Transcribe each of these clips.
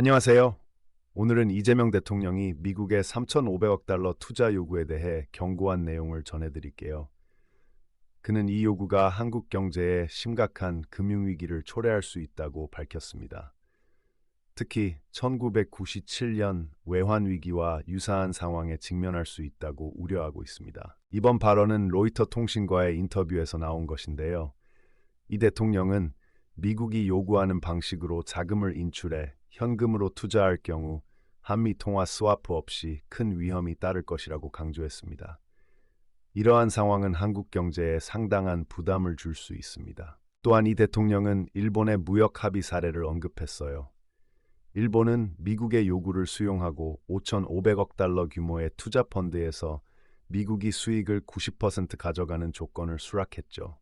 안녕하세요. 오늘은 이재명 대통령이 미국의 3,500억 달러 투자 요구에 대해 경고한 내용을 전해드릴게요. 그는 이 요구가 한국 경제에 심각한 금융위기를 초래할 수 있다고 밝혔습니다. 특히 1997년 외환위기와 유사한 상황에 직면할 수 있다고 우려하고 있습니다. 이번 발언은 로이터 통신과의 인터뷰에서 나온 것인데요. 이 대통령은 미국이 요구하는 방식으로 자금을 인출해 현금으로 투자할 경우 한미 통화 스와프 없이 큰 위험이 따를 것이라고 강조했습니다. 이러한 상황은 한국 경제에 상당한 부담을 줄 수 있습니다. 또한 이 대통령은 일본의 무역 합의 사례를 언급했어요. 일본은 미국의 요구를 수용하고 5,500억 달러 규모의 투자 펀드에서 미국이 수익을 90% 가져가는 조건을 수락했죠.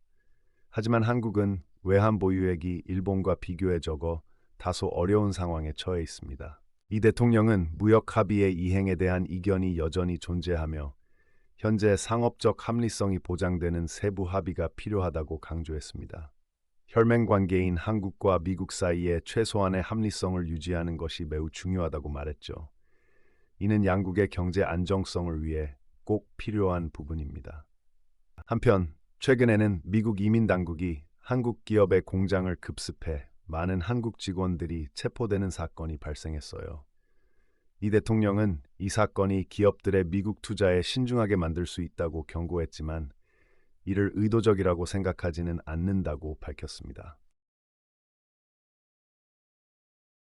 하지만 한국은 외환 보유액이 일본과 비교해 적어 다소 어려운 상황에 처해 있습니다. 이 대통령은 무역 합의의 이행에 대한 이견이 여전히 존재하며 현재 상업적 합리성이 보장되는 세부 합의가 필요하다고 강조했습니다. 혈맹 관계인 한국과 미국 사이에 최소한의 합리성을 유지하는 것이 매우 중요하다고 말했죠. 이는 양국의 경제 안정성을 위해 꼭 필요한 부분입니다. 한편 최근에는 미국 이민 당국이 한국 기업의 공장을 급습해 많은 한국 직원들이 체포되는 사건이 발생했어요. 이 대통령은 이 사건이 기업들의 미국 투자에 신중하게 만들 수 있다고 경고했지만 이를 의도적이라고 생각하지는 않는다고 밝혔습니다.